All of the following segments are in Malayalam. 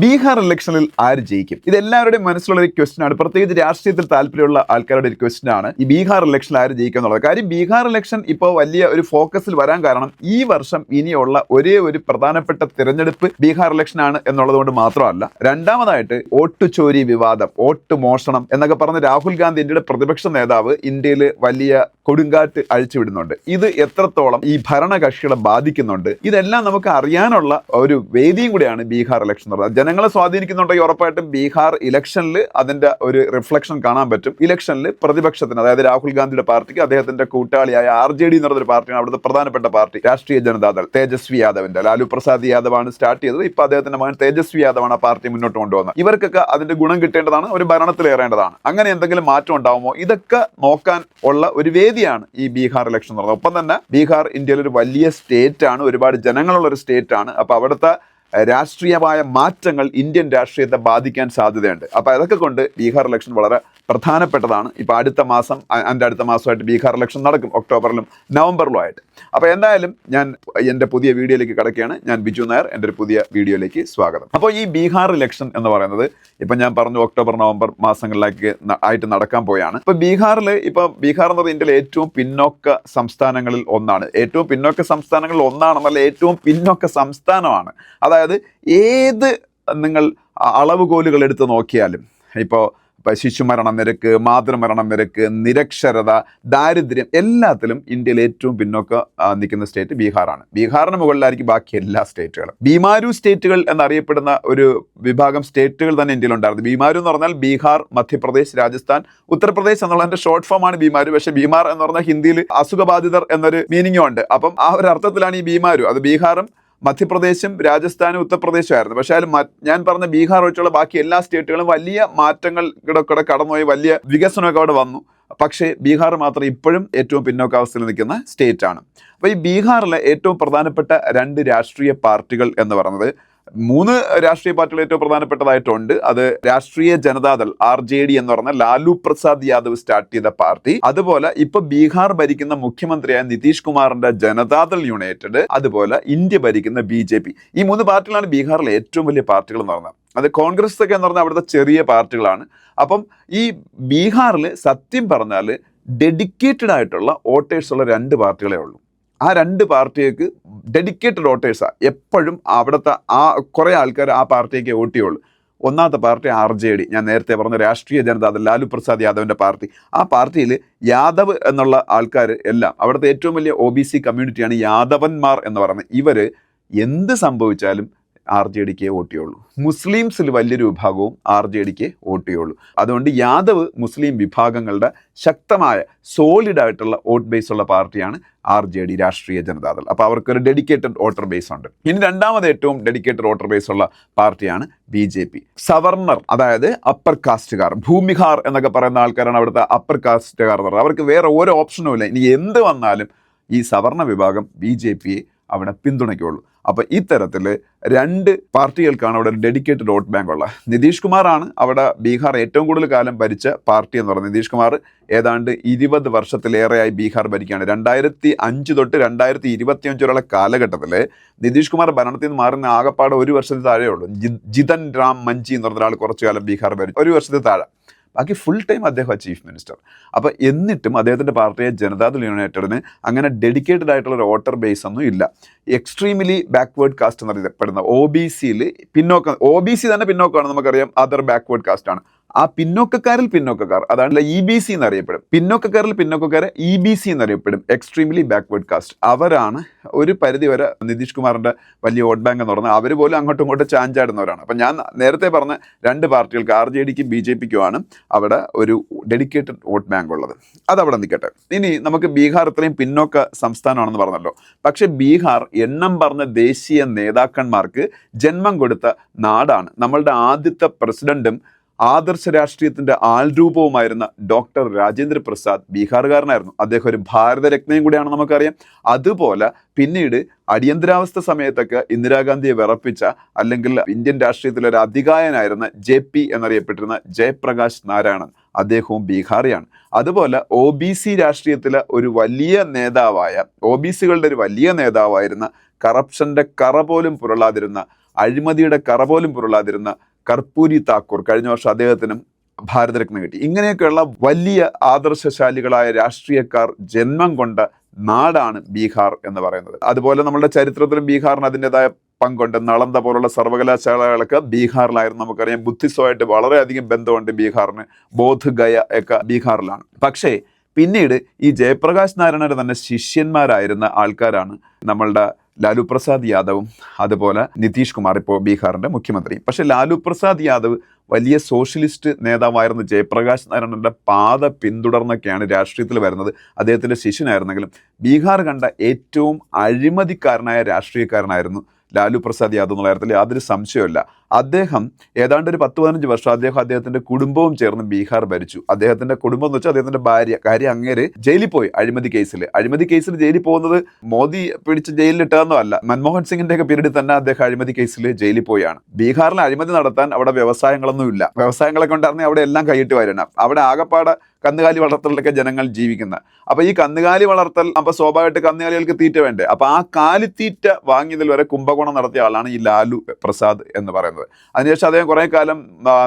ബീഹാർ ഇലക്ഷനിൽ ആര് ജയിക്കും? ഇത് എല്ലാവരുടെയും മനസ്സിലുള്ള ഒരു ക്വസ്റ്റൻ ആണ്. പ്രത്യേകിച്ച് രാഷ്ട്രീയത്തിൽ താല്പര്യമുള്ള ആൾക്കാരുടെ ഒരു ക്വസ്റ്റൻ ആണ്. ഈ ബീഹാർ ഇലക്ഷനിൽ ആര് ജയിക്കും എന്നുള്ളത്. കാര്യം ബീഹാർ ഇലക്ഷൻ ഇപ്പോൾ വലിയ ഒരു ഫോക്കസിൽ വരാൻ കാരണം ഈ വർഷം ഇനിയുള്ള ഒരേ ഒരു പ്രധാനപ്പെട്ട തിരഞ്ഞെടുപ്പ് ബീഹാർ ഇലക്ഷൻ ആണ് എന്നുള്ളതുകൊണ്ട് മാത്രമല്ല രണ്ടാമതായിട്ട് വോട്ട് ചോരി വിവാദം വോട്ട് മോഷണം എന്നൊക്കെ പറഞ്ഞ് രാഹുൽ ഗാന്ധി ഇന്ത്യയുടെ പ്രതിപക്ഷ നേതാവ് ഇന്ത്യയിൽ വലിയ കൊടുങ്കാറ്റ് അഴിച്ചുവിടുന്നുണ്ട്. ഇത് എത്രത്തോളം ഈ ഭരണകക്ഷികളെ ബാധിക്കുന്നുണ്ട് ഇതെല്ലാം നമുക്ക് അറിയാനുള്ള ഒരു വേദിയും കൂടിയാണ് ബീഹാർ ഇലക്ഷൻ എന്ന് പറയുന്നത് ജനങ്ങളെ സ്വാധീനിക്കുന്നുണ്ടെങ്കിൽ ഉറപ്പായിട്ടും? ബീഹാർ ഇലക്ഷനിൽ അതിന്റെ ഒരു റിഫ്ലക്ഷൻ കാണാൻ പറ്റും. ഇലക്ഷനിൽ പ്രതിപക്ഷത്തിന് അതായത് രാഹുൽ ഗാന്ധിയുടെ പാർട്ടിക്ക് അദ്ദേഹത്തിന്റെ കൂട്ടാളിയായ ആർ ജെ ഡി എന്ന് പറയുന്ന പാർട്ടിയാണ് അവിടുത്തെ പ്രധാനപ്പെട്ട പാർട്ടി രാഷ്ട്രീയ ജനതാദൾ തേജസ്വി യാദവിന്റെ. ലാലു പ്രസാദ് യാദവാണ് സ്റ്റാർട്ട് ചെയ്തത്. ഇപ്പൊ അദ്ദേഹത്തിന്റെ മകൻ തേജസ്വി യാദവാണ് ആ പാർട്ടി മുന്നോട്ട് കൊണ്ടുവന്നത്. ഇവർക്കൊക്കെ അതിന്റെ ഗുണം കിട്ടേണ്ടതാണ് ഒരു ഭരണത്തിലേറേണ്ടതാണ്. അങ്ങനെ എന്തെങ്കിലും മാറ്റം ഉണ്ടാവുമോ? ഇതൊക്കെ നോക്കാൻ ഉള്ള ഒരു വേദിയാണ് ഈ ബീഹാർ ഇലക്ഷൻ നടന്നത്. ഒപ്പം തന്നെ ബീഹാർ ഇന്ത്യയിലെ ഒരു വലിയ സ്റ്റേറ്റ് ആണ് ഒരുപാട് ജനങ്ങളുള്ള ഒരു സ്റ്റേറ്റ് ആണ്. അപ്പൊ അവിടുത്തെ രാഷ്ട്രീയമായ മാറ്റങ്ങൾ ഇന്ത്യൻ രാഷ്ട്രീയത്തെ ബാധിക്കാൻ സാധ്യതയുണ്ട്. അപ്പൊ അതൊക്കെ കൊണ്ട് ബീഹാർ ഇലക്ഷൻ വളരെ പ്രധാനപ്പെട്ടതാണ്. ഇപ്പോൾ അടുത്ത മാസം അതിന്റെ അടുത്ത മാസമായിട്ട് ബീഹാർ ഇലക്ഷൻ നടക്കും. ഒക്ടോബറിലും നവംബറിലും ആയിട്ട്. അപ്പോൾ എന്തായാലും ഞാൻ എന്റെ പുതിയ വീഡിയോയിലേക്ക് കിടക്കുകയാണ്. ഞാൻ ബിജു നായർ എന്റെ ഒരു പുതിയ വീഡിയോയിലേക്ക് സ്വാഗതം. അപ്പോൾ ഈ ബീഹാർ ഇലക്ഷൻ എന്ന് പറയുന്നത് ഇപ്പം ഞാൻ പറഞ്ഞു ഒക്ടോബർ നവംബർ മാസങ്ങളിലേക്ക് ആയിട്ട് നടക്കാൻ പോയാണ്. ഇപ്പോൾ ബീഹാറിൽ ഇപ്പോൾ ബീഹാർ എന്ന് പറയുന്നത് ഇന്ത്യയിലെ ഏറ്റവും പിന്നോക്ക സംസ്ഥാനങ്ങളിൽ ഒന്നാണ്. ഏറ്റവും പിന്നോക്ക സംസ്ഥാനങ്ങളിൽ ഒന്നാണെന്നല്ല ഏറ്റവും പിന്നോക്ക സംസ്ഥാനമാണ്. അതായത് ഏത് നിങ്ങൾ അളവുകോലുകൾ എടുത്ത് നോക്കിയാലും ഇപ്പോൾ ഇപ്പം ശിശുമരണ നിരക്ക് മാതൃമരണ നിരക്ക് നിരക്ഷരത ദാരിദ്ര്യം എല്ലാത്തിലും ഇന്ത്യയിൽ ഏറ്റവും പിന്നോക്ക നിൽക്കുന്ന സ്റ്റേറ്റ് ബീഹാറാണ്. ബീഹാറിന് മുകളിലായിരിക്കും ബാക്കി എല്ലാ സ്റ്റേറ്റുകളും ബീമാരു സ്റ്റേറ്റുകൾ എന്നറിയപ്പെടുന്ന ഒരു വിഭാഗം സ്റ്റേറ്റുകൾ തന്നെ ഇന്ത്യയിൽ ഇന്ത്യയിലുണ്ടായിരുന്നു. ബീമാരു എന്ന് പറഞ്ഞാൽ ബീഹാർ മധ്യപ്രദേശ് രാജസ്ഥാൻ ഉത്തർപ്രദേശ് എന്നുള്ളതിന്റെ ഷോർട്ട് ഫോം ആണ് ബീമാരു പക്ഷേ ബീമാർ എന്ന് പറഞ്ഞാൽ ഹിന്ദിയിൽ അസുഖബാധിതർ എന്നൊരു മീനിങ്ങും ഉണ്ട്. അപ്പം ആ ഒരു അർത്ഥത്തിലാണ് ഈ ബീമാരു അത് ബീഹാറും മധ്യപ്രദേശും രാജസ്ഥാനും ഉത്തർപ്രദേശും ആയിരുന്നു പക്ഷേ അതിൽ ഞാൻ പറഞ്ഞ ബീഹാർ ഒഴിച്ചുള്ള ബാക്കി എല്ലാ സ്റ്റേറ്റുകളും വലിയ മാറ്റങ്ങൾ കൂടെ കടന്നുപോയി വലിയ വികസനമൊക്കെ അവിടെ വന്നു. പക്ഷേ ബീഹാർ മാത്രം ഇപ്പോഴും ഏറ്റവും പിന്നോക്കാവസ്ഥയിൽ നിൽക്കുന്ന സ്റ്റേറ്റാണ്. അപ്പോൾ ഈ ബീഹാറിലെ ഏറ്റവും പ്രധാനപ്പെട്ട രണ്ട് രാഷ്ട്രീയ പാർട്ടികൾ എന്ന് പറയുന്നത് മൂന്ന് രാഷ്ട്രീയ പാർട്ടികൾ ഏറ്റവും പ്രധാനപ്പെട്ടതായിട്ടുണ്ട്. അത് രാഷ്ട്രീയ ജനതാദൾ ആർ ജെ ഡി എന്ന് പറഞ്ഞ ലാലു പ്രസാദ് യാദവ് സ്റ്റാർട്ട് ചെയ്ത പാർട്ടി. അതുപോലെ ഇപ്പൊ ബീഹാർ ഭരിക്കുന്ന മുഖ്യമന്ത്രിയായ നിതീഷ് കുമാറിന്റെ ജനതാദൾ യുണൈറ്റഡ് അതുപോലെ ഇന്ത്യ ഭരിക്കുന്ന ബി ഈ മൂന്ന് പാർട്ടികളാണ് ബീഹാറിലെ ഏറ്റവും വലിയ പാർട്ടികൾ എന്ന് പറഞ്ഞത് അത് കോൺഗ്രസ് ഒക്കെ എന്ന് പറഞ്ഞാൽ അവിടുത്തെ ചെറിയ പാർട്ടികളാണ്. അപ്പം ഈ ബീഹാറിൽ സത്യം പറഞ്ഞാൽ ഡെഡിക്കേറ്റഡ് ആയിട്ടുള്ള വോട്ടേഴ്സ് ഉള്ള രണ്ട് പാർട്ടികളേ ഉള്ളൂ. ആ രണ്ട് പാർട്ടിക്ക് ഡെഡിക്കേറ്റഡ് വോട്ടേഴ്സാണ് എപ്പോഴും അവിടുത്തെ ആ കുറേ ആൾക്കാർ ആ പാർട്ടിക്ക് വോട്ട് ഒന്നാമത്തെ പാർട്ടി ആർ ജെ ഡി. ഞാൻ നേരത്തെ പറഞ്ഞ രാഷ്ട്രീയ ജനത അത് ലാലു പ്രസാദ് യാദവിന്റെ പാർട്ടി. ആ പാർട്ടിയിൽ യാദവ് എന്നുള്ള ആൾക്കാർ എല്ലാം അവിടുത്തെ ഏറ്റവും വലിയ ഒ ബി സി കമ്മ്യൂണിറ്റിയാണ് യാദവന്മാർ എന്ന് പറയുന്നത്. ഇവർ എന്ത് സംഭവിച്ചാലും ആർ ജെ ഡിക്ക് വോട്ട് മുസ്ലിംസിൽ വലിയൊരു വിഭാഗവും ആർ ജെ ഡിക്ക് വോട്ട് അതുകൊണ്ട് യാദവ് മുസ്ലിം വിഭാഗങ്ങളുടെ ശക്തമായ സോളിഡ് ആയിട്ടുള്ള വോട്ട് ബേസ് ഉള്ള പാർട്ടിയാണ് ആർ ജെ ഡി രാഷ്ട്രീയ ജനതാദൾ. അപ്പോൾ അവർക്കൊരു ഡെഡിക്കേറ്റഡ് വോട്ടർ ബേസ് ഉണ്ട്. ഇനി രണ്ടാമത് ഏറ്റവും ഡെഡിക്കേറ്റഡ് വോട്ടർ ബേസ് ഉള്ള പാർട്ടിയാണ് ബി ജെ പി. സവർണർ അതായത് അപ്പർ കാസ്റ്റുകാർ ഭൂമിഹാർ എന്നൊക്കെ പറയുന്ന ആൾക്കാരാണ് അവിടുത്തെ അപ്പർ കാസ്റ്റുകാർ എന്ന് പറയുന്നത്. അവർക്ക് വേറെ ഓരോ ഓപ്ഷനും ഇല്ല. ഇനി എന്ത് വന്നാലും ഈ സവർണ വിഭാഗം ബി ജെ പിയെ അവിടെ പിന്തുണയ്ക്കുള്ളൂ. അപ്പോൾ ഇത്തരത്തിൽ രണ്ട് പാർട്ടികൾക്കാണ് അവിടെ ഒരു ഡെഡിക്കേറ്റഡ് വോട്ട് ബാങ്ക് ഉള്ളത്. നിതീഷ് കുമാറാണ് അവിടെ ബീഹാർ ഏറ്റവും കൂടുതൽ കാലം ഭരിച്ച പാർട്ടി എന്ന് പറയുന്നത്. നിതീഷ് കുമാർ ഏതാണ്ട് ഇരുപത് വർഷത്തിലേറെയായി ബീഹാർ ഭരിക്കുകയാണ്. രണ്ടായിരത്തി അഞ്ച് തൊട്ട് രണ്ടായിരത്തി ഇരുപത്തി അഞ്ച് വരെയുള്ള കാലഘട്ടത്തിൽ നിതീഷ് കുമാർ ഭരണത്തിൽ നിന്ന് മാറുന്ന ആകപ്പാട് ഒരു വർഷത്തിൽ താഴെ ഉള്ളൂ ജി- ജിതൻ രാം മഞ്ചി എന്ന് പറഞ്ഞ ഒരാൾ കുറച്ചു കാലം ബീഹാർ ഭരിച്ചു. ഒരു വർഷത്തിൽ താഴെ. ബാക്കി ഫുൾ ടൈം അദ്ദേഹം ചീഫ് മിനിസ്റ്റർ അപ്പോൾ എന്നിട്ടും അദ്ദേഹത്തിന്റെ പാർട്ടിയെ ജനതാദൾ യുണൈറ്റഡിന് അങ്ങനെ ഡെഡിക്കേറ്റഡ് ആയിട്ടുള്ള ഒരു വോട്ടർ ബേസ് ഒന്നും ഇല്ല. എക്സ്ട്രീംലി ബാക്ക്വേർഡ് കാസ്റ്റ് എന്നറിയപ്പെടുന്ന ഒ ബി സിയിൽ പിന്നോക്കം ഒ ബി സി തന്നെ പിന്നോക്കമാണ് നമുക്കറിയാം. അതർ ബാക്ക്വേർഡ് കാസ്റ്റാണ് ആ പിന്നോക്കക്കാരിൽ പിന്നോക്കക്കാർ. അതാണ് ഇ ബി സി എന്നറിയപ്പെടും. പിന്നോക്കക്കാരിൽ പിന്നോക്കക്കാരെ ഇ ബി സി എന്നറിയപ്പെടും. എക്സ്ട്രീംലി ബാക്ക്വേർഡ് കാസ്റ്റ് അവരാണ് ഒരു പരിധി വരെ നിതീഷ് കുമാറിന്റെ വലിയ വോട്ട് ബാങ്ക് എന്ന് പറഞ്ഞാൽ അവർ പോലും അങ്ങോട്ടും ഇങ്ങോട്ടും ചാഞ്ചാടുന്നവരാണ്. അപ്പം ഞാൻ നേരത്തെ പറഞ്ഞ രണ്ട് പാർട്ടികൾക്ക് ആർ ജെ ഡിക്കും ബി ജെ പിക്കുമാണ് അവിടെ ഒരു ഡെഡിക്കേറ്റഡ് വോട്ട് ബാങ്ക് ഉള്ളത്. അത് അവിടെ നിൽക്കട്ടെ. ഇനി നമുക്ക് ബീഹാർ ഇത്രയും പിന്നോക്ക സംസ്ഥാനമാണെന്ന് പറഞ്ഞല്ലോ. പക്ഷേ ബീഹാർ എണ്ണം പറഞ്ഞ ദേശീയ നേതാക്കന്മാർക്ക് ജന്മം കൊടുത്ത നാടാണ്. നമ്മളുടെ ആദ്യത്തെ പ്രസിഡന്റും ആദർശ രാഷ്ട്രീയത്തിന്റെ ആൾരൂപവുമായിരുന്ന ഡോക്ടർ രാജേന്ദ്ര പ്രസാദ് ബീഹാറുകാരനായിരുന്നു. അദ്ദേഹം ഒരു ഭാരതരത്നയും കൂടിയാണ് നമുക്കറിയാം. അതുപോലെ പിന്നീട് അടിയന്തരാവസ്ഥ സമയത്തൊക്കെ ഇന്ദിരാഗാന്ധിയെ വിറപ്പിച്ച അല്ലെങ്കിൽ ഇന്ത്യൻ രാഷ്ട്രീയത്തിലെ ഒരു അധികായനായിരുന്ന ജെ പി എന്നറിയപ്പെട്ടിരുന്ന ജയപ്രകാശ് നാരായണൻ അദ്ദേഹവും ബീഹാറിയാണ്. അതുപോലെ ഒ ബി സി രാഷ്ട്രീയത്തിലെ ഒരു വലിയ നേതാവായ ഒ ബി സികളുടെ ഒരു വലിയ നേതാവായിരുന്ന കറപ്ഷന്റെ കറ പോലും പുരളാതിരുന്ന അഴിമതിയുടെ കറ പോലും പുരളാതിരുന്ന കർപ്പൂരി താക്കൂർ കഴിഞ്ഞ വർഷം അദ്ദേഹത്തിനും ഭാരതരത്ന കിട്ടി. ഇങ്ങനെയൊക്കെയുള്ള വലിയ ആദർശശാലികളായ രാഷ്ട്രീയക്കാർ ജന്മം കൊണ്ട നാടാണ് ബീഹാർ എന്ന് പറയുന്നത്. അതുപോലെ നമ്മുടെ ചരിത്രത്തിലും ബീഹാറിന് അതിന്റെതായ പങ്കുണ്ട്. നളന്ത പോലുള്ള സർവകലാശാലകളൊക്കെ ബീഹാറിലായിരുന്നു. നമുക്കറിയാം ബുദ്ധിസമായിട്ട് വളരെയധികം ബന്ധമുണ്ട് ബീഹാറിന്. ബോധ് ഗയ ഒക്കെ ബീഹാറിലാണ്. പക്ഷേ പിന്നീട് ഈ ജയപ്രകാശ് നാരായണയുടെ തന്നെ ശിഷ്യന്മാരായിരുന്ന ആൾക്കാരാണ് നമ്മളുടെ ലാലു പ്രസാദ് യാദവും അതുപോലെ നിതീഷ് കുമാർ ഇപ്പോൾ ബീഹാറിന്റെ മുഖ്യമന്ത്രി. പക്ഷേ ലാലു പ്രസാദ് യാദവ് വലിയ സോഷ്യലിസ്റ്റ് നേതാവായിരുന്ന ജയപ്രകാശ് നാരായണന്റെ പാത പിന്തുടർന്നൊക്കെയാണ് രാഷ്ട്രീയത്തിൽ വരുന്നത്. അദ്ദേഹത്തിന്റെ ശിഷ്യനായിരുന്നെങ്കിലും ബീഹാർ കണ്ട ഏറ്റവും അഴിമതിക്കാരനായ രാഷ്ട്രീയക്കാരനായിരുന്നു ലാലു പ്രസാദ് യാദവ് എന്നുള്ള കാര്യത്തിൽ യാതൊരു സംശയമില്ല അദ്ദേഹം ഏതാണ്ട് ഒരു പത്ത് പതിനഞ്ച് വർഷം അദ്ദേഹം അദ്ദേഹത്തിന്റെ കുടുംബവും ചേർന്ന് ബീഹാർ ഭരിച്ചു. അദ്ദേഹത്തിന്റെ കുടുംബം എന്ന് വെച്ചാൽ അദ്ദേഹത്തിന്റെ ഭാര്യ കാര്യം അങ്ങേര് ജയിലിൽ പോയി അഴിമതി കേസിൽ അഴിമതി കേസിൽ ജയിലിൽ പോകുന്നത് മോദി പിടിച്ച് ജയിലിൽ ഇട്ടതെന്നോ അല്ല. മൻമോഹൻ സിംഗിന്റെ ഒക്കെ പീരീഡിൽ തന്നെ അദ്ദേഹം അഴിമതി കേസിൽ ജയിലിൽ പോയാണ്. ബീഹാറിൽ അഴിമതി നടത്താൻ അവിടെ വ്യവസായങ്ങളൊന്നും ഇല്ല. വ്യവസായങ്ങളൊക്കെ ഉണ്ടായിരുന്നെങ്കിൽ അവിടെ എല്ലാം കൈയിട്ട് വരണം. അവിടെ ആകപ്പാടെ കന്നുകാലി വളർത്തലിലൊക്കെ ജനങ്ങൾ ജീവിക്കുന്നത് അപ്പോൾ ഈ കന്നുകാലി വളർത്തൽ അപ്പോൾ സ്വാഭാവികമായിട്ട് കന്നുകാലികൾക്ക് തീറ്റ വേണ്ടേ? അപ്പോൾ ആ കാലിത്തീറ്റ വാങ്ങിയതിൽ വരെ കുംഭകോണം നടത്തിയ ആളാണ് ഈ ലാലു പ്രസാദ് എന്ന് പറയുന്നത്. അതിനുശേഷം അദ്ദേഹം കുറെ കാലം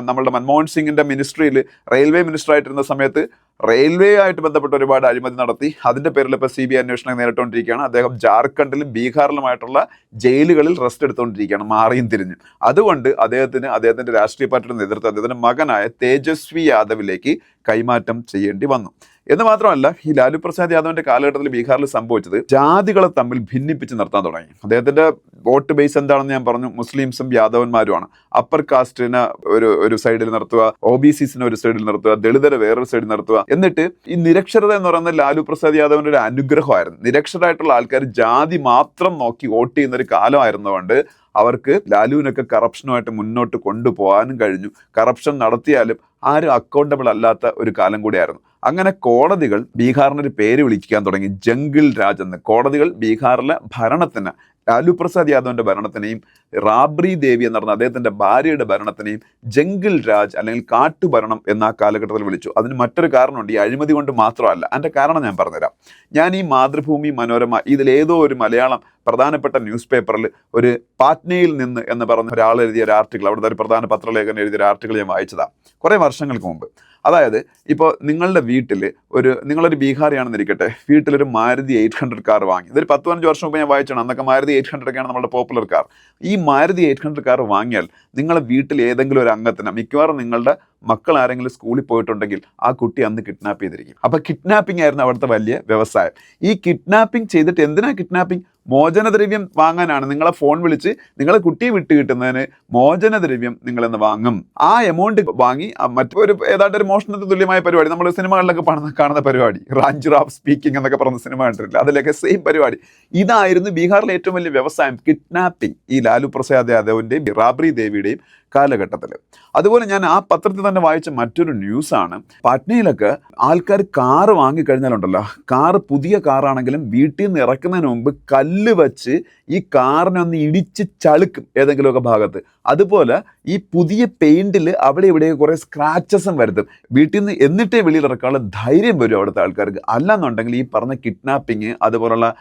നമ്മളുടെ മൻമോഹൻ സിംഗിന്റെ മിനിസ്ട്രിയിൽ റെയിൽവേ മിനിസ്റ്റർ ആയിട്ടിരുന്ന സമയത്ത് റെയിൽവേ ആയിട്ട് ബന്ധപ്പെട്ട് ഒരുപാട് അഴിമതി നടത്തി. അതിന്റെ പേരിൽ ഇപ്പോൾ സി ബി ഐ അന്വേഷണം നേരിട്ടുകൊണ്ടിരിക്കുകയാണ് അദ്ദേഹം ജാർഖണ്ഡിലും ബീഹാറിലുമായിട്ടുള്ള ജയിലുകളിൽ റെസ്റ്റ് എടുത്തുകൊണ്ടിരിക്കുകയാണ് മാറിയും തിരിഞ്ഞ്. അതുകൊണ്ട് അദ്ദേഹത്തിന് അദ്ദേഹത്തിന്റെ രാഷ്ട്രീയ പാർട്ടിയുടെ നേതൃത്വം അദ്ദേഹത്തിന്റെ മകനായ തേജസ്വി യാദവിലേക്ക് കൈമാറ്റം ചെയ്യേണ്ടി വന്നു. എന്ന് മാത്രമല്ല ഈ ലാലു പ്രസാദ് യാദവിന്റെ കാലഘട്ടത്തിൽ ബീഹാറിൽ സംഭവിച്ചത് ജാതികളെ തമ്മിൽ ഭിന്നിപ്പിച്ച് നിർത്താൻ തുടങ്ങി. അദ്ദേഹത്തിന്റെ വോട്ട് ബേസ് എന്താണെന്ന് ഞാൻ പറഞ്ഞു മുസ്ലിംസും യാദവന്മാരുമാണ്. അപ്പർ കാസ്റ്റിനെ ഒരു ഒരു സൈഡിൽ നിർത്തുക ഒ ബി സിസിനെ ഒരു സൈഡിൽ നിർത്തുക ദളിതരെ വേറൊരു സൈഡിൽ നിർത്തുക. എന്നിട്ട് ഈ നിരക്ഷരത എന്ന് പറയുന്നത് ലാലു പ്രസാദ് യാദവിന്റെ ഒരു അനുഗ്രഹമായിരുന്നു. നിരക്ഷരായിട്ടുള്ള ആൾക്കാർ ജാതി മാത്രം നോക്കി വോട്ട് ചെയ്യുന്ന ഒരു കാലമായിരുന്നതുകൊണ്ട് അവർക്ക് ലാലുവിനൊക്കെ കറപ്ഷനുമായിട്ട് മുന്നോട്ട് കൊണ്ടുപോകാനും കഴിഞ്ഞു. കറപ്ഷൻ നടത്തിയാലും ആരും അക്കൗണ്ടബിൾ അല്ലാത്ത ഒരു കാലം കൂടിയായിരുന്നു. അങ്ങനെ കോടതികൾ ബീഹാറിന് ഒരു പേര് വിളിക്കാൻ തുടങ്ങി. ജംഗിൾ രാജ് എന്ന്. കോടതികൾ ബീഹാറിലെ ഭരണത്തിന് ലാലു പ്രസാദ് യാദവിന്റെ ഭരണത്തിനെയും റാബ്രി ദേവി എന്ന് പറഞ്ഞ അദ്ദേഹത്തിന്റെ ഭാര്യയുടെ ഭരണത്തിനെയും ജംഗിൾ രാജ് അല്ലെങ്കിൽ കാട്ടുഭരണം എന്ന ആ കാലഘട്ടത്തിൽ വിളിച്ചു. അതിന് മറ്റൊരു കാരണമുണ്ട് ഈ അഴിമതി കൊണ്ട് മാത്രമല്ല. അതിന്റെ കാരണം ഞാൻ പറഞ്ഞുതരാം. ഞാൻ ഈ മാതൃഭൂമി മനോരമ ഇതിലേതോ ഒരു മലയാളം പ്രധാനപ്പെട്ട ന്യൂസ് പേപ്പറിൽ ഒരു പാറ്റ്നയിൽ നിന്ന് എന്ന് പറഞ്ഞ ഒരാൾ എഴുതിയ ഒരു ആർട്ടിക്കിൾ അവിടുത്തെ ഒരു പ്രധാന പത്രലേഖനം എഴുതിയ ഒരു ആർട്ടിക്കിൾ ഞാൻ വായിച്ചതാണ് കുറേ വർഷങ്ങൾക്ക് മുമ്പ്. അതായത് ഇപ്പോൾ നിങ്ങളുടെ വീട്ടിൽ ഒരു നിങ്ങളൊരു ബീഹാറിയാണെന്ന് ഇരിക്കട്ടെ വീട്ടിലൊരു മാരുതി എയ്റ്റ് ഹൺഡ്രഡ് കാർ വാങ്ങി. ഇതൊരു പത്ത് പതിനഞ്ച് വർഷം മുമ്പ് ഞാൻ വായിച്ചാണ് അന്നൊക്കെ മാരുതി എയ്റ്റ് ഹൺഡ്രഡ് ഒക്കെയാണ് നമ്മുടെ പോപ്പുലർ കാർ ഈ മാരുതി എയ്റ്റ് ഹൺഡ്രഡ് കാർ വാങ്ങിയാൽ നിങ്ങളുടെ വീട്ടിൽ ഏതെങ്കിലും ഒരു അംഗത്തിന് മിക്കവാറും നിങ്ങളുടെ മക്കൾ ആരെങ്കിലും സ്കൂളിൽ പോയിട്ടുണ്ടെങ്കിൽ ആ കുട്ടി അന്ന് കിഡ്നാപ്പ് ചെയ്തിരിക്കും. അപ്പൊ കിഡ്നാപ്പിംഗ് ആയിരുന്നു അവിടുത്തെ വലിയ വ്യവസായം. ഈ കിഡ്നാപ്പിംഗ് ചെയ്തിട്ട് എന്തിനാ കിഡ്നാപ്പിംഗ് മോചനദ്രവ്യം വാങ്ങാനാണ്. നിങ്ങളെ ഫോൺ വിളിച്ച് നിങ്ങളെ കുട്ടിയെ വിട്ട് കിട്ടുന്നതിന് മോചനദ്രവ്യം നിങ്ങളെന്ന് വാങ്ങും. ആ എമൗണ്ട് വാങ്ങി മറ്റൊരു ഏതാണ്ട് ഒരു മോഷണത്തിന് തുല്യമായ പരിപാടി. നമ്മൾ സിനിമകളിലൊക്കെ പണ കാണുന്ന പരിപാടി. റാഞ്ച് റാഫ് സ്പീക്കിംഗ് എന്നൊക്കെ പറഞ്ഞ സിനിമ കണ്ടിട്ടില്ല? അതിലൊക്കെ സെയിം പരിപാടി. ഇതായിരുന്നു ബീഹാറിലെ ഏറ്റവും വലിയ വ്യവസായം കിഡ്നാപ്പിംഗ് ഈ ലാലു പ്രസാദ് യാദവിന്റെയും റാബ്രി ദേവിയുടെയും കാലഘട്ടത്തിൽ അതുപോലെ ഞാൻ ആ പത്രത്തിൽ തന്നെ വായിച്ച മറ്റൊരു ന്യൂസാണ്. പാറ്റ്നയിലൊക്കെ ആൾക്കാർ കാറ് വാങ്ങിക്കഴിഞ്ഞാലുണ്ടല്ലോ കാറ് പുതിയ കാറാണെങ്കിലും വീട്ടിൽ നിന്ന് ഇറക്കുന്നതിന് മുമ്പ് കല്ല് വച്ച് ഈ കാറിനെ ഒന്ന് ഇടിച്ച് ചളുക്കും ഏതെങ്കിലുമൊക്കെ ഭാഗത്ത്. അതുപോലെ ഈ പുതിയ പെയിന്റിൽ അവിടെ ഇവിടെ കുറേ സ്ക്രാച്ചസും വരുത്തും. വീട്ടിൽ നിന്ന് എന്നിട്ടേ വെളിയിൽ ഇറക്കാനുള്ള ധൈര്യം വരും അവിടുത്തെ ആൾക്കാർക്ക്. അല്ലാന്നുണ്ടെങ്കിൽ ഈ പറഞ്ഞ കിഡ്നാപ്പിങ് അതുപോലുള്ള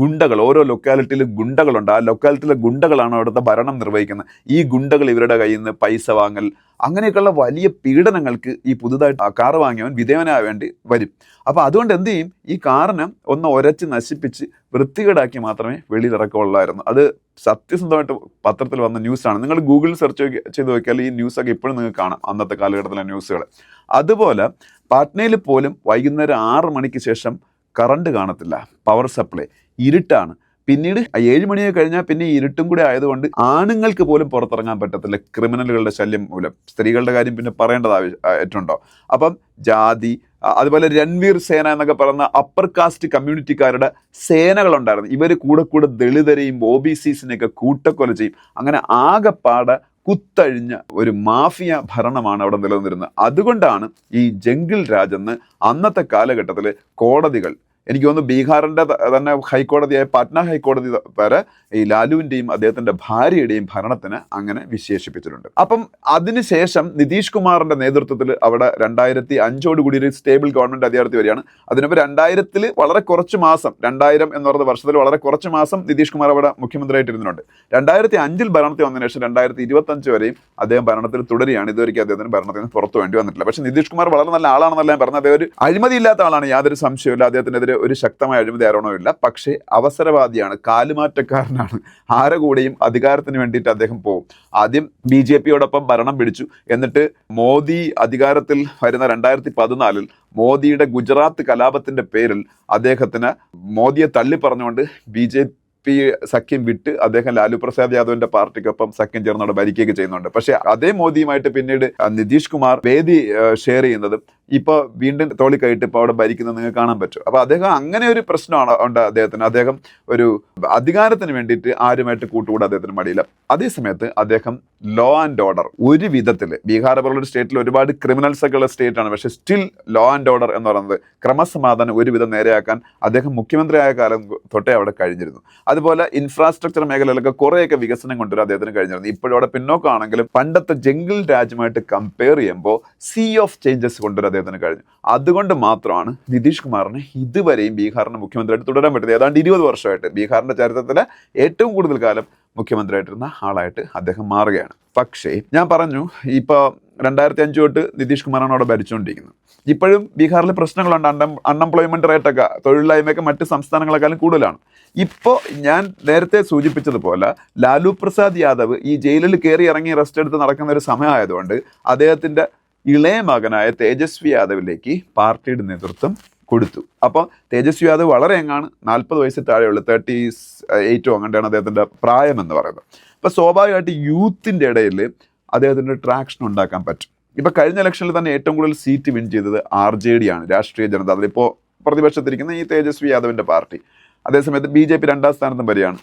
ഗുണ്ടകൾ ഓരോ ലൊക്കാലിറ്റിയിലും ഗുണ്ടകളുണ്ട്. ആ ലൊക്കാലിറ്റിയിലെ ഗുണ്ടകളാണ് അവിടുത്തെ ഭരണം നിർവഹിക്കുന്നത്. ഈ ഗുണ്ടകൾ ഇവരുടെ കയ്യിൽ നിന്ന് പൈസ വാങ്ങൽ അങ്ങനെയൊക്കെയുള്ള വലിയ പീഡനങ്ങൾക്ക് ഈ പുതുതായിട്ട് ആ കാറ് വാങ്ങിയവൻ വിധേയനാവേണ്ടി വരും. അപ്പോൾ അതുകൊണ്ട് എന്ത് ചെയ്യും? ഈ കാറിനെ ഒന്ന് ഒരച്ച് നശിപ്പിച്ച് വൃത്തികേടാക്കി മാത്രമേ വെളിയിൽ ഇറക്കമുള്ളായിരുന്നു അത് സത്യസന്ധമായിട്ട് പത്രത്തിൽ വന്ന ന്യൂസാണ് നിങ്ങൾ ഗൂഗിളിൽ സെർച്ച് ചെയ്ത് നോക്കിയാൽ ഈ ന്യൂസൊക്കെ ഇപ്പോഴും നിങ്ങൾക്ക് കാണാം അന്നത്തെ കാലഘട്ടത്തിലെ ന്യൂസുകൾ അതുപോലെ പാട്നയിൽ പോലും വൈകുന്നേരം ആറ് മണിക്ക് ശേഷം കറണ്ട് കാണത്തില്ല പവർ സപ്ലൈ ഇരുട്ടാണ്. പിന്നീട് ഏഴ് മണിയൊക്കെ കഴിഞ്ഞാൽ പിന്നെ ഇരുട്ടും കൂടെ ആയതുകൊണ്ട് ആണുങ്ങൾക്ക് പോലും പുറത്തിറങ്ങാൻ പറ്റത്തില്ല ക്രിമിനലുകളുടെ ശല്യം മൂലം. സ്ത്രീകളുടെ കാര്യം പിന്നെ പറയേണ്ടത് ആവശ്യമായിട്ടുണ്ടോ അപ്പം ജാതി അതുപോലെ രൺവീർ സേന എന്നൊക്കെ പറയുന്ന അപ്പർ കാസ്റ്റ് കമ്മ്യൂണിറ്റിക്കാരുടെ സേനകളുണ്ടായിരുന്നു. ഇവർ കൂടെ കൂടെ ദളിതരെയും ഒ ബി സിസിനെയൊക്കെ കൂട്ടക്കൊല ചെയ്യും. അങ്ങനെ ആകെപ്പാടെ കുത്തഴിഞ്ഞ ഒരു മാഫിയ ഭരണമാണ് അവിടെ നിലനിന്നിരുന്നത്. അതുകൊണ്ടാണ് ഈ ജംഗിൾ രാജെന്ന് അന്നത്തെ കാലഘട്ടത്തിൽ കോടതികൾ എനിക്ക് തോന്നുന്നു ബീഹാറിന്റെ തന്നെ ഹൈക്കോടതിയായ പാറ്റ്ന ഹൈക്കോടതി വരെ ഈ ലാലുവിന്റെയും അദ്ദേഹത്തിന്റെ ഭാര്യയുടെയും ഭരണത്തിന് അങ്ങനെ വിശേഷിപ്പിച്ചിട്ടുണ്ട്. അപ്പം അതിനുശേഷം നിതീഷ് കുമാറിന്റെ നേതൃത്വത്തിൽ അവിടെ രണ്ടായിരത്തി അഞ്ചോട് കൂടി ഒരു സ്റ്റേബിൾ ഗവൺമെന്റ് അധികാരത്തിൽ വരികയാണ്. അതിനൊപ്പം രണ്ടായിരത്തിൽ വളരെ കുറച്ച് മാസം രണ്ടായിരം എന്ന് പറയുന്ന വർഷത്തിൽ വളരെ കുറച്ച് മാസം നിതീഷ് കുമാർ അവിടെ മുഖ്യമന്ത്രിയായിട്ട് ഇരുന്നുണ്ട് രണ്ടായിരത്തി അഞ്ചിൽ ഭരണത്തിൽ വന്നതിന് ശേഷം രണ്ടായിരത്തി ഇരുപത്തഞ്ച് വരെയും അദ്ദേഹം ഭരണത്തിൽ തുടരുകയാണ്. ഇതുവരെയ്ക്ക് അദ്ദേഹത്തിന് ഭരണത്തിൽ നിന്ന് പുറത്തു വേണ്ടി വന്നിട്ടില്ല. പക്ഷേ നിതീഷ് കുമാർ വളരെ നല്ല ആളാണെന്നല്ല ഞാൻ പറഞ്ഞത്. അദ്ദേഹം ഒരു അഴിമതിയില്ലാത്ത ആളാണ്. യാതൊരു സംശയമില്ല അദ്ദേഹത്തിനെതിരെ ഒരു ശക്തമായ അഴിമതി ആരോപണമില്ല. പക്ഷേ അവസരവാദിയാണ് കാലുമാറ്റക്കാരനാണ്. ആരെ കൂടെയും അധികാരത്തിന് വേണ്ടിയിട്ട് അദ്ദേഹം പോകും ആദ്യം ബി ജെ പിയോടൊപ്പം ഭരണം പിടിച്ചു. എന്നിട്ട് മോദി അധികാരത്തിൽ വരുന്ന രണ്ടായിരത്തി പതിനാലിൽ മോദിയുടെ ഗുജറാത്ത് കലാപത്തിന്റെ പേരിൽ അദ്ദേഹത്തിന് മോദിയെ തള്ളി പറഞ്ഞുകൊണ്ട് ബി ജെ പി സഖ്യം വിട്ട് അദ്ദേഹം ലാലു പ്രസാദ് യാദവിന്റെ പാർട്ടിക്കൊപ്പം സഖ്യം ചേർന്ന് അവിടെ ഭരിക്കുകയൊക്കെ ചെയ്യുന്നുണ്ട്. പക്ഷേ അതേ മോദിയുമായിട്ട് പിന്നീട് നിതീഷ് കുമാർ വേദി ഷെയർ ചെയ്യുന്നതും ഇപ്പൊ വീണ്ടും തോളി കയറ്റി ഇപ്പോൾ അവിടെ ഭരിക്കുന്നത് നിങ്ങൾക്ക് കാണാൻ പറ്റും. അപ്പോൾ അദ്ദേഹം അങ്ങനെ ഒരു പ്രശ്നമാണ് ഉണ്ട് അദ്ദേഹത്തിന്. അദ്ദേഹം ഒരു അധികാരത്തിന് വേണ്ടിയിട്ട് ആരുമായിട്ട് കൂട്ടുകൂടാൻ അദ്ദേഹത്തിന് മടിയില്ല. അതേസമയത്ത് അദ്ദേഹം ലോ ആൻഡ് ഓർഡർ ഒരു വിധത്തിൽ ബീഹാർ പോലുള്ള സ്റ്റേറ്റിൽ ഒരുപാട് ക്രിമിനൽസ് ഒക്കെ ഉള്ള സ്റ്റേറ്റ് ആണ് പക്ഷേ സ്റ്റിൽ ലോ ആൻഡ് ഓർഡർ എന്ന് പറയുന്നത് ക്രമസമാധാനം ഒരുവിധം നേരെയാക്കാൻ അദ്ദേഹം മുഖ്യമന്ത്രിയായ കാലം തൊട്ടേ അവിടെ കഴിഞ്ഞിരുന്നു. അതുപോലെ ഇൻഫ്രാസ്ട്രക്ചർ മേഖലയിലൊക്കെ കുറേയൊക്കെ വികസനം കൊണ്ടുവരാൻ അദ്ദേഹത്തിന് കഴിഞ്ഞിരുന്നു. ഇപ്പോഴും അവിടെ പിന്നോക്കമാണെങ്കിലും പണ്ടത്തെ ജംഗിൾ രാജ്യമായിട്ട് കമ്പയർ ചെയ്യുമ്പോൾ സീ ഓഫ് ചേഞ്ചസ് കൊണ്ടുവരാൻ അദ്ദേഹത്തിന് കഴിഞ്ഞു. അതുകൊണ്ട് മാത്രമാണ് നിതീഷ് കുമാറിന് ഇതുവരെയും ബീഹാറിന്റെ മുഖ്യമന്ത്രിയായിട്ട് തുടരാൻ പറ്റുന്നത്. ഏതാണ്ട് ഇരുപത് വർഷമായിട്ട് ബീഹാറിന്റെ ചരിത്രത്തിലെ ഏറ്റവും കൂടുതൽ കാലം മുഖ്യമന്ത്രിയായിട്ടിരുന്ന ആളായിട്ട് അദ്ദേഹം മാറുകയാണ്. പക്ഷേ ഞാൻ പറഞ്ഞു ഇപ്പോൾ രണ്ടായിരത്തി അഞ്ച് തൊട്ട് നിതീഷ് കുമാറാണ് അവിടെ ഭരിച്ചുകൊണ്ടിരിക്കുന്നത്. ഇപ്പോഴും ബീഹാറിൽ പ്രശ്നങ്ങളുണ്ട്. അൺ അൺഎംപ്ലോയ്മെന്റ് റേറ്റൊക്കെ തൊഴിലില്ലായ്മയൊക്കെ മറ്റ് സംസ്ഥാനങ്ങളെക്കാളും കൂടുതലാണ്. ഇപ്പോൾ ഞാൻ നേരത്തെ സൂചിപ്പിച്ചതുപോലെ ലാലു പ്രസാദ് യാദവ് ഈ ജയിലിൽ കയറി ഇറങ്ങി റെസ്റ്റ് എടുത്ത് നടക്കുന്ന ഒരു സമയമായതുകൊണ്ട് അദ്ദേഹത്തിന്റെ ഇളയ മകനായ തേജസ്വി യാദവിലേക്ക് പാർട്ടിയുടെ നേതൃത്വം കൊടുത്തു. അപ്പോൾ തേജസ്വി യാദവ് വളരെ എങ്ങാണ് നാൽപ്പത് വയസ്സിൽ താഴെയുള്ള തേർട്ടി എയ്റ്റോ അങ്ങനെയാണ് അദ്ദേഹത്തിന്റെ പ്രായം എന്ന് പറയുന്നത്. അപ്പോൾ സ്വാഭാവികമായിട്ട് യൂത്തിന്റെ ഇടയിൽ അദ്ദേഹത്തിന്റെ ട്രാക്ഷൻ ഉണ്ടാക്കാൻ പറ്റും. ഇപ്പൊ കഴിഞ്ഞ ഇലക്ഷനിൽ തന്നെ ഏറ്റവും കൂടുതൽ സീറ്റ് വിൻ ചെയ്തത് ആർ ജെ ഡി ആണ് രാഷ്ട്രീയ ജനത. അതിലിപ്പോൾ പ്രതിപക്ഷത്തിരിക്കുന്ന ഈ തേജസ്വി യാദവിന്റെ പാർട്ടി. അതേസമയത്ത് ബി ജെ പി രണ്ടാം സ്ഥാനത്തും വരികയാണ്.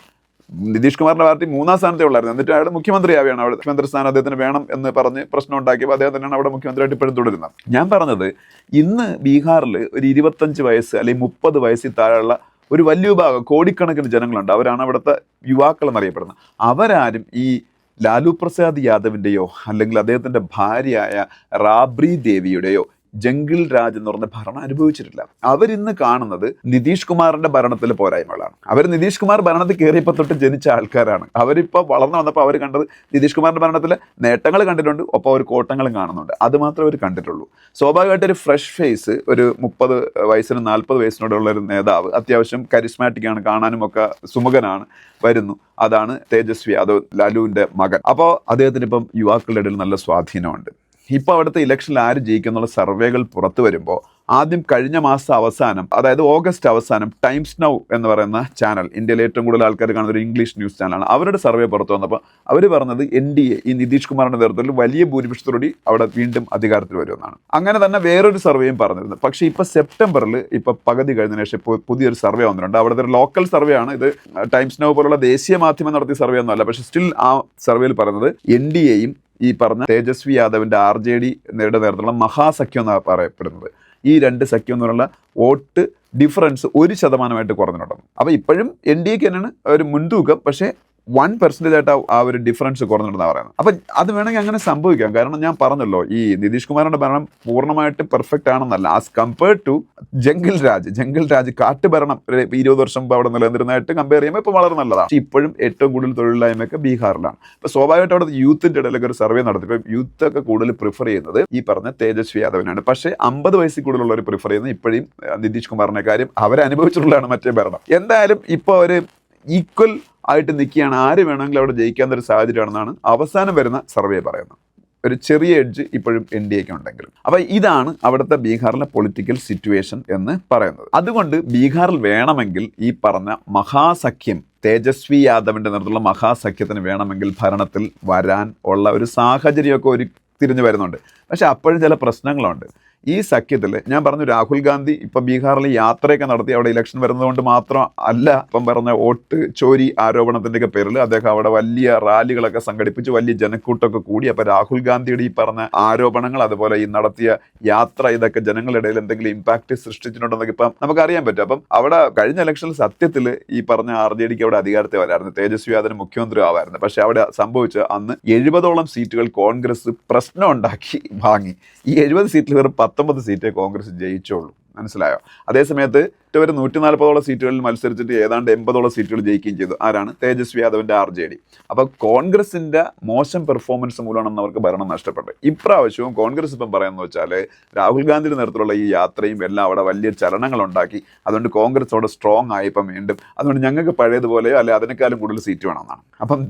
നിതീഷ് കുമാറിന്റെ പാർട്ടി മൂന്നാം സ്ഥാനത്തേ ഉള്ളായിരുന്നു. എന്നിട്ട് അയാൾ മുഖ്യമന്ത്രിയാവുകയാണ് അവിടെ മുഖ്യമന്ത്രി സ്ഥാനം അദ്ദേഹത്തിന് വേണം എന്ന് പറഞ്ഞ് പ്രശ്നം ഉണ്ടാക്കിയപ്പോൾ അദ്ദേഹം തന്നെയാണ് അവിടെ മുഖ്യമന്ത്രിയായിട്ട് ഇപ്പോഴും തുടരുന്നത്. ഞാൻ പറഞ്ഞത് ഇന്ന് ബീഹാറിൽ ഒരു ഇരുപത്തഞ്ച് വയസ്സ് അല്ലെങ്കിൽ മുപ്പത് വയസ്സിൽ താഴെയുള്ള ഒരു വലിയ വിഭാഗം കോടിക്കണക്കിന് ജനങ്ങളുണ്ട്. അവരാണ് അവിടുത്തെ യുവാക്കൾ എന്നറിയപ്പെടുന്നത്. അവരാരും ഈ ലാലു പ്രസാദ് യാദവിന്റെയോ അല്ലെങ്കിൽ അദ്ദേഹത്തിന്റെ ഭാര്യയായ റാബ്രി ദേവിയുടെയോ ജംഗിൾ രാജ് എന്ന് പറഞ്ഞ ഭരണം അനുഭവിച്ചിട്ടില്ല. അവരിന്ന് കാണുന്നത് നിതീഷ് കുമാറിന്റെ ഭരണത്തിലെ പോരായ്മകളാണ്. അവർ നിതീഷ് കുമാർ ഭരണത്തിൽ കയറിയപ്പോൾ തൊട്ട് ജനിച്ച ആൾക്കാരാണ്. അവരിപ്പോൾ വളർന്നു വന്നപ്പോൾ അവർ കണ്ടത് നിതീഷ് കുമാറിന്റെ ഭരണത്തിലെ നേട്ടങ്ങൾ കണ്ടിട്ടുണ്ട് ഒപ്പം ഒരു കോട്ടങ്ങളും കാണുന്നുണ്ട്. അത് മാത്രമേ അവർ കണ്ടിട്ടുള്ളൂ. സ്വാഭാവികമായിട്ട് ഒരു ഫ്രഷ് ഫേസ് ഒരു മുപ്പത് വയസ്സിനും നാൽപ്പത് വയസ്സിനോടുള്ള ഒരു നേതാവ് അത്യാവശ്യം കരിസ്മാറ്റിക് ആണ് കാണാനും ഒക്കെ സുമുഖനാണ് വരുന്നു. അതാണ് തേജസ്വി യാദവ് ലാലുവിന്റെ മകൻ. അപ്പോൾ അദ്ദേഹത്തിന് ഇപ്പം യുവാക്കളുടെ ഇടയിൽ നല്ല സ്വാധീനമുണ്ട്. ഇപ്പോൾ അവിടുത്തെ ഇലക്ഷനിൽ ആര് ജയിക്കുന്നുള്ള സർവേകൾ പുറത്തു വരുമ്പോൾ ആദ്യം കഴിഞ്ഞ മാസം അവസാനം അതായത് ഓഗസ്റ്റ് അവസാനം ടൈംസ് നൗ എന്ന് പറയുന്ന ചാനൽ ഇന്ത്യയിലെ ഏറ്റവും കൂടുതൽ ആൾക്കാർ കാണുന്ന ഒരു ഇംഗ്ലീഷ് ന്യൂസ് ചാനലാണ് അവരുടെ സർവേ പുറത്തു വന്നപ്പോൾ അവർ പറഞ്ഞത് എൻ ഡി എ ഈ നിതീഷ് കുമാറിന്റെ നേതൃത്വത്തിൽ വലിയ ഭൂരിപക്ഷത്തോടി അവിടെ വീണ്ടും അധികാരത്തിൽ വരുമെന്നാണ്. അങ്ങനെ തന്നെ വേറൊരു സർവേയും പറഞ്ഞിരുന്നു. പക്ഷേ ഇപ്പോൾ സെപ്റ്റംബറിൽ ഇപ്പോൾ പകുതി കഴിഞ്ഞതിന് ശേഷം പുതിയൊരു സർവേ വന്നിട്ടുണ്ട്. അവിടുത്തെ ഒരു ലോക്കൽ സർവേ ആണ്. ഇത് ടൈംസ് നൗ പോലുള്ള ദേശീയ മാധ്യമം നടത്തിയ സർവേ ഒന്നുമല്ല. പക്ഷേ സ്റ്റിൽ ആ സർവേയിൽ പറയുന്നത് എൻ ഡി എയും ഈ പറഞ്ഞ തേജസ്വി യാദവിന്റെ ആർ ജെ ഡി നേതൃത്വത്തിലുള്ള മഹാസഖ്യം എന്നാണ് പറയപ്പെടുന്നത്. ഈ രണ്ട് സഖ്യം എന്ന് പറയുന്ന വോട്ട് ഡിഫറൻസ് ഒരു ശതമാനമായിട്ട് കുറഞ്ഞിട്ടുണ്ടെന്ന് അപ്പോൾ ഇപ്പോഴും എൻ ഡി എക്ക് തന്നെയാണ് ഒരു മുൻതൂക്കം. പക്ഷേ വൺ പെർസെന്റേജ് ആയിട്ട് ആ- ഒരു ഡിഫറൻസ് കുറഞ്ഞിട്ടുണ്ടെന്ന് പറയുന്നത്. അപ്പം അത് വേണമെങ്കിൽ അങ്ങനെ സംഭവിക്കാം. കാരണം ഞാൻ പറഞ്ഞല്ലോ ഈ നിതീഷ് കുമാറിന്റെ ഭരണം പൂർണമായിട്ട് perfect ആണെന്നല്ല. As compared to jungle raj jungle raj കാട്ട് ഭരണം ഇരുപത് വർഷം അവിടെ നിലനിന്നിരുന്നതായിട്ട് കമ്പയർ ചെയ്യുമ്പോൾ ഇപ്പോൾ വളരെ നല്ലതാണ്. ഇപ്പോഴും ഏറ്റവും കൂടുതൽ തൊഴിലില്ലായ്മയൊക്കെ ബീഹാറിലാണ്. അപ്പോൾ സ്വാഭാവികമായിട്ട് അവിടെ യൂത്തിന്റെ ഇടയിലൊക്കെ ഒരു സർവേ നടത്തി. ഇപ്പോൾ യൂത്ത് ഒക്കെ കൂടുതൽ പ്രിഫർ ചെയ്യുന്നത് ഈ പറഞ്ഞ തേജസ്വി യാദവിനാണ്. പക്ഷേ അമ്പത് വയസ്സിൽ കൂടുതലുള്ളവർ പ്രിഫർ ചെയ്യുന്നത് ഇപ്പോഴും നിതീഷ് കുമാറിനെ കാര്യം അവരനുഭവിച്ചിട്ടുള്ളതാണ് മറ്റേ ഭരണം. എന്തായാലും ഇപ്പോൾ അവർ ഈക്വൽ ആയിട്ട് നിൽക്കുകയാണ്. ആര് വേണമെങ്കിലും അവിടെ ജയിക്കാൻ ഒരു സാഹചര്യമാണെന്നാണ് അവസാനം വരുന്ന സർവേ പറയുന്നത്. ഒരു ചെറിയ എഡ്ജ് ഇപ്പോഴും എൻ ഡി എക്ക് ഉണ്ടെങ്കിലും. അപ്പോൾ ഇതാണ് അവിടുത്തെ ബീഹാറിലെ പൊളിറ്റിക്കൽ സിറ്റുവേഷൻ എന്ന് പറയുന്നത്. അതുകൊണ്ട് ബീഹാറിൽ വേണമെങ്കിൽ ഈ പറഞ്ഞ മഹാസഖ്യം തേജസ്വി യാദവിന്റെ നേതൃത്വത്തിലുള്ള മഹാസഖ്യത്തിന് വേണമെങ്കിൽ ഭരണത്തിൽ വരാൻ ഉള്ള ഒരു സാഹചര്യമൊക്കെ ഒരു തിരിഞ്ഞു വരുന്നുണ്ട്. പക്ഷെ അപ്പോഴും ചില പ്രശ്നങ്ങളുണ്ട്. ഈ സഖ്യത്തിൽ ഞാൻ പറഞ്ഞു രാഹുൽ ഗാന്ധി ഇപ്പം ബീഹാറിൽ യാത്രയൊക്കെ നടത്തി അവിടെ ഇലക്ഷൻ വരുന്നതുകൊണ്ട് മാത്രം അല്ല ഇപ്പം പറഞ്ഞ വോട്ട് ചോരി ആരോപണത്തിന്റെയൊക്കെ പേരിൽ അദ്ദേഹം അവിടെ വലിയ റാലികളൊക്കെ സംഘടിപ്പിച്ച് വലിയ ജനക്കൂട്ടമൊക്കെ കൂടി. അപ്പോൾ രാഹുൽ ഗാന്ധിയുടെ ഈ പറഞ്ഞ ആരോപണങ്ങൾ അതുപോലെ ഈ നടത്തിയ യാത്ര ഇതൊക്കെ ജനങ്ങളുടെ ഇടയിൽ എന്തെങ്കിലും ഇമ്പാക്റ്റ് സൃഷ്ടിച്ചിട്ടുണ്ടെന്നൊക്കെ ഇപ്പം നമുക്കറിയാൻ പറ്റും. അപ്പം അവിടെ കഴിഞ്ഞ ഇലക്ഷനിൽ സത്യത്തിൽ ഈ പറഞ്ഞ ആർ ജെ ഡിക്ക് അവിടെ അധികാരത്തെ വരായിരുന്നു. തേജസ്വി യാദവ് മുഖ്യമന്ത്രി ആവായിരുന്നു. പക്ഷെ അവിടെ സംഭവിച്ച അന്ന് എഴുപതോളം സീറ്റുകൾ കോൺഗ്രസ് പ്രശ്നം ഉണ്ടാക്കി വാങ്ങി. ഈ എഴുപത് സീറ്റിൽ വെറും പത്തൊമ്പത് സീറ്റേ കോൺഗ്രസ് ജയിച്ചുള്ളൂ. മനസ്സിലായോ? അതേസമയത്ത് ഒരു നൂറ്റി നാൽപ്പതോളം സീറ്റുകളിൽ മത്സരിച്ചിട്ട് ഏതാണ്ട് എൺപതോളം സീറ്റുകൾ ജയിക്കുകയും ചെയ്തു. ആരാണ്? തേജസ്വി യാദവിന്റെ ആർ ജെ ഡി. അപ്പോൾ കോൺഗ്രസിന്റെ മോശം പെർഫോമൻസ് മൂലമാണെന്ന് അവർക്ക് ഭരണം നഷ്ടപ്പെട്ടത്. ഇപ്രാവശ്യവും കോൺഗ്രസ് ഇപ്പം പറയുന്നത് വെച്ചാൽ രാഹുൽ ഗാന്ധിയുടെ നേരത്തിലുള്ള ഈ യാത്രയും എല്ലാം അവിടെ വലിയ ചലനങ്ങൾ ഉണ്ടാക്കി. അതുകൊണ്ട് കോൺഗ്രസ് അവിടെ സ്ട്രോങ് ആയിപ്പം വീണ്ടും. അതുകൊണ്ട് ഞങ്ങൾക്ക് പഴയതുപോലെയോ അല്ലെ അതിനേക്കാളും കൂടുതൽ സീറ്റ് വേണമെന്നാണ് അപ്പം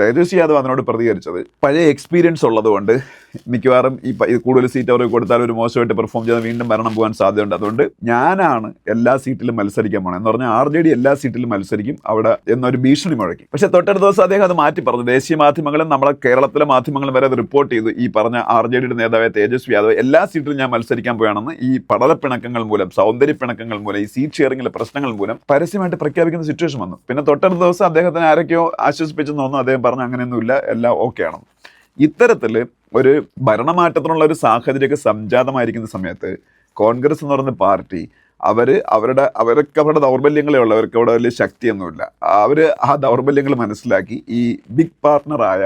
തേജസ്വി യാദവ് അതിനോട് പ്രതികരിച്ചത്. പഴയ എക്സ്പീരിയൻസ് ഉള്ളതുകൊണ്ട് മിക്കവാറും ഈ കൂടുതൽ സീറ്റ് അവർക്ക് കൊടുത്താൽ ഒരു മോശമായിട്ട് പെർഫോം ചെയ്താൽ വീണ്ടും ഭരണം പോകാൻ സാധ്യതയുണ്ട്. അതുകൊണ്ട് ഞാനാണ് എല്ലാ സീറ്റിലും മത്സരിക്കാൻ പോണത് എന്ന് പറഞ്ഞാൽ ആർ ജെ ഡി എല്ലാ സീറ്റിലും മത്സരിക്കും. അവിടെ എന്നൊരു ഭീഷണി മുഴക്കി. പക്ഷെ തൊട്ടടുത്ത ദിവസം അദ്ദേഹം അത് മാറ്റി പറഞ്ഞു. ദേശീയ മാധ്യമങ്ങളും നമ്മളെ കേരളത്തിലെ മാധ്യമങ്ങളും വരെ അത് റിപ്പോർട്ട് ചെയ്തു. ഈ പറഞ്ഞ ആർ ജെ ഡിയുടെ നേതാവായ തേജസ്വി യാദവ് എല്ലാ സീറ്റിലും ഞാൻ മത്സരിക്കാൻ പോയാണെന്ന് ഈ പടലപ്പിണക്കങ്ങൾ മൂലം സൗന്ദര്യ പിണക്കങ്ങൾ മൂലം ഈ സീറ്റ് ഷെയറിംഗിലെ പ്രശ്നങ്ങൾ മൂലം പരസ്യമായിട്ട് പ്രഖ്യാപിക്കുന്ന സിറ്റുവേഷൻ വന്നു. പിന്നെ തൊട്ടടുത്ത ദിവസം അദ്ദേഹത്തിന് ആരൊക്കെയോ ആശ്വസിപ്പിച്ചെന്ന് തോന്നുന്നു അദ്ദേഹം പറഞ്ഞു അങ്ങനെയൊന്നുമില്ല എല്ലാം ഓക്കെ ആണ് ഇത്തരത്തിൽ ഒരു ഭരണമാറ്റത്തിനുള്ള ഒരു സാഹചര്യമൊക്കെ സംജാതമായിരിക്കുന്ന സമയത്ത് കോൺഗ്രസ് എന്ന് പറയുന്ന പാർട്ടി അവർ അവരുടെ അവരൊക്കെ അവരുടെ ദൗർബല്യങ്ങളേ ഉള്ളൂ അവർക്ക് അവിടെ വലിയ ശക്തിയൊന്നുമില്ല. അവർ ആ ദൗർബല്യങ്ങൾ മനസ്സിലാക്കി ഈ ബിഗ് പാർട്ട്ണറായ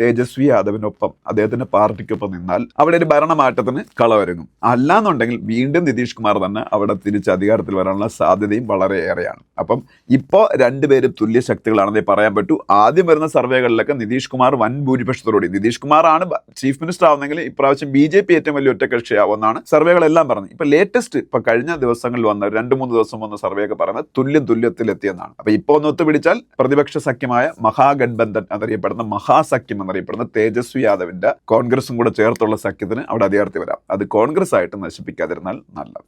തേജസ്വി യാദവിനൊപ്പം അദ്ദേഹത്തിന്റെ പാർട്ടിക്കൊപ്പം നിന്നാൽ അവിടെ ഒരു ഭരണമാറ്റത്തിന് കളവരങ്ങും അല്ലാന്നുണ്ടെങ്കിൽ വീണ്ടും നിതീഷ് കുമാർ തന്നെ അവിടെ തിരിച്ച് അധികാരത്തിൽ വരാനുള്ള സാധ്യതയും വളരെ ഏറെയാണ്. അപ്പം ഇപ്പോൾ രണ്ടുപേരും തുല്യ ശക്തികളാണെന്നേ പറയാൻ പറ്റൂ. ആദ്യം വരുന്ന സർവേകളിലൊക്കെ നിതീഷ് കുമാർ വൻ ഭൂരിപക്ഷത്തോടുകൂടി. നിതീഷ് കുമാറാണ് ചീഫ് മിനിസ്റ്റർ ആവുന്നെങ്കിൽ ഇപ്രാവശ്യം ബി ജെ പി ഏറ്റവും വലിയ ഒറ്റകക്ഷിയാവുമെന്നാണ് സർവേകളെല്ലാം പറഞ്ഞത് ഇപ്പൊ ലേറ്റസ്റ്റ് ഇപ്പൊ കഴിഞ്ഞ ദിവസങ്ങളിൽ വന്ന രണ്ട് മൂന്ന് ദിവസം വന്ന സർവേ ഒക്കെ പറയുന്നത് തുല്യം തുല്യത്തിലെത്തിയെന്നാണ്. അപ്പൊ ഇപ്പോ ഒന്ന് ഒത്തുപിടിച്ചാൽ പ്രതിപക്ഷ സഖ്യമായ മഹാഗഡ്ബന്ധൻ എന്നറിയപ്പെടുന്ന മഹാസഖ്യം എന്നറിയപ്പെടുന്ന തേജസ്വി യാദവിന്റെ കോൺഗ്രസും കൂടെ ചേർത്തുള്ള സഖ്യത്തിന് അവിടെ അധികാരത്തിൽ വരാം. അത് കോൺഗ്രസ് ആയിട്ട് നശിപ്പിക്കാതിരുന്നാൽ നല്ലത്.